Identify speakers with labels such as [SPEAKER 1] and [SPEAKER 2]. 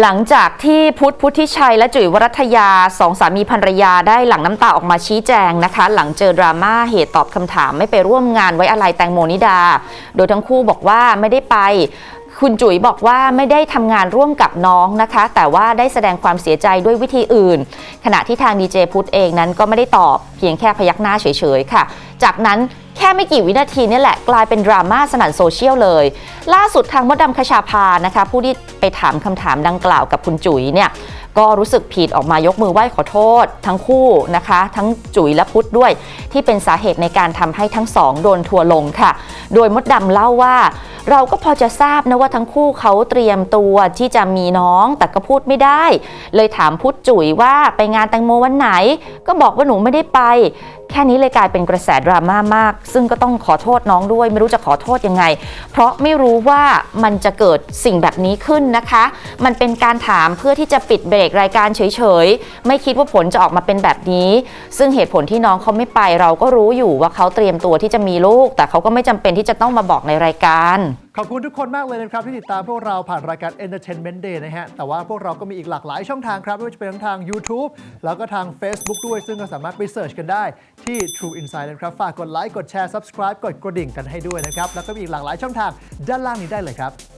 [SPEAKER 1] หลังจากที่พุทธพุทธิชัยและจุ๋ยวรัตยาสองสามีภรรยาได้หลั่งน้ำตาออกมาชี้แจงนะคะ หลังเจอดราม่าเหตุตอบคำถามไม่ไปร่วมงานไว้อะไรแตงโมนิดา โดยทั้งคู่บอกว่าไม่ได้ไป คุณจุ๋ยบอกว่าไม่ได้ทำงานร่วมกับน้องนะคะ แต่ว่าได้แสดงความเสียใจด้วยวิธีอื่น ขณะที่ทางดีเจพุทธเองนั้นก็ไม่ได้ตอบเพียงแค่พยักหน้าเฉยๆค่ะ จากนั้นแค่ไม่กี่วินาทีนี่แหละกลายเป็นดราม่าสนั่นโซเชียลเลย ล่าสุดทางมดดำคชาพานะคะ ผู้ที่ไปถามคำถามดังกล่าวกับคุณจุ๋ยเนี่ย ก็รู้สึกผิดออกมายกมือไหว้ขอโทษ ทั้งคู่นะคะ ทั้งจุ๋ยและพุทธด้วย ที่เป็นสาเหตุในการทำให้ทั้งสองโดนทัวร์ลงค่ะ โดยมดดำเล่าว่า เราก็พอจะทราบนะว่าทั้งคู่เขาเตรียมตัวที่จะมีน้องแต่ก็พูดไม่ได้ เลยถามพุทธจุ๋ยว่าไปงานแตงโมวันไหน ก็บอกว่าหนูไม่ได้ไปแค่นี้เลยกลายเป็นกระแสดราม่ามาก ซึ่งก็ต้องขอโทษน้องด้วย ไม่รู้จะขอโทษยังไง เพราะไม่รู้ว่ามันจะเกิดสิ่งแบบนี้ขึ้นนะคะ มันเป็นการถามเพื่อที่จะปิดเบรกรายการเฉยๆ ไม่คิดว่าผลจะออกมาเป็นแบบนี้ ซึ่งเหตุผลที่น้องเขาไม่ไปเราก็รู้อยู่ว่าเขาเตรียมตัวที่จะมีลูก แต่เขาก็ไม่จำเป็นที่จะต้องมาบอกในรายการ
[SPEAKER 2] ขอบคุณทุกคนมากเลยนะครับ ที่ติดตามพวกเราผ่านรายการ Entertainment Day นะฮะ แต่ว่าพวกเราก็มีอีกหลากหลายช่องทางครับ ไม่ว่าจะเป็นทั้งทาง YouTube แล้วก็ทาง Facebook ด้วย ซึ่งก็สามารถไปเสิร์ชกันได้ที่ True Insight นะครับ ฝากกดไลค์กดแชร์ Subscribe กดกระดิ่งกันให้ด้วยนะครับ แล้วก็มีอีกหลากหลายช่องทางด้านล่างนี้ได้เลยครับ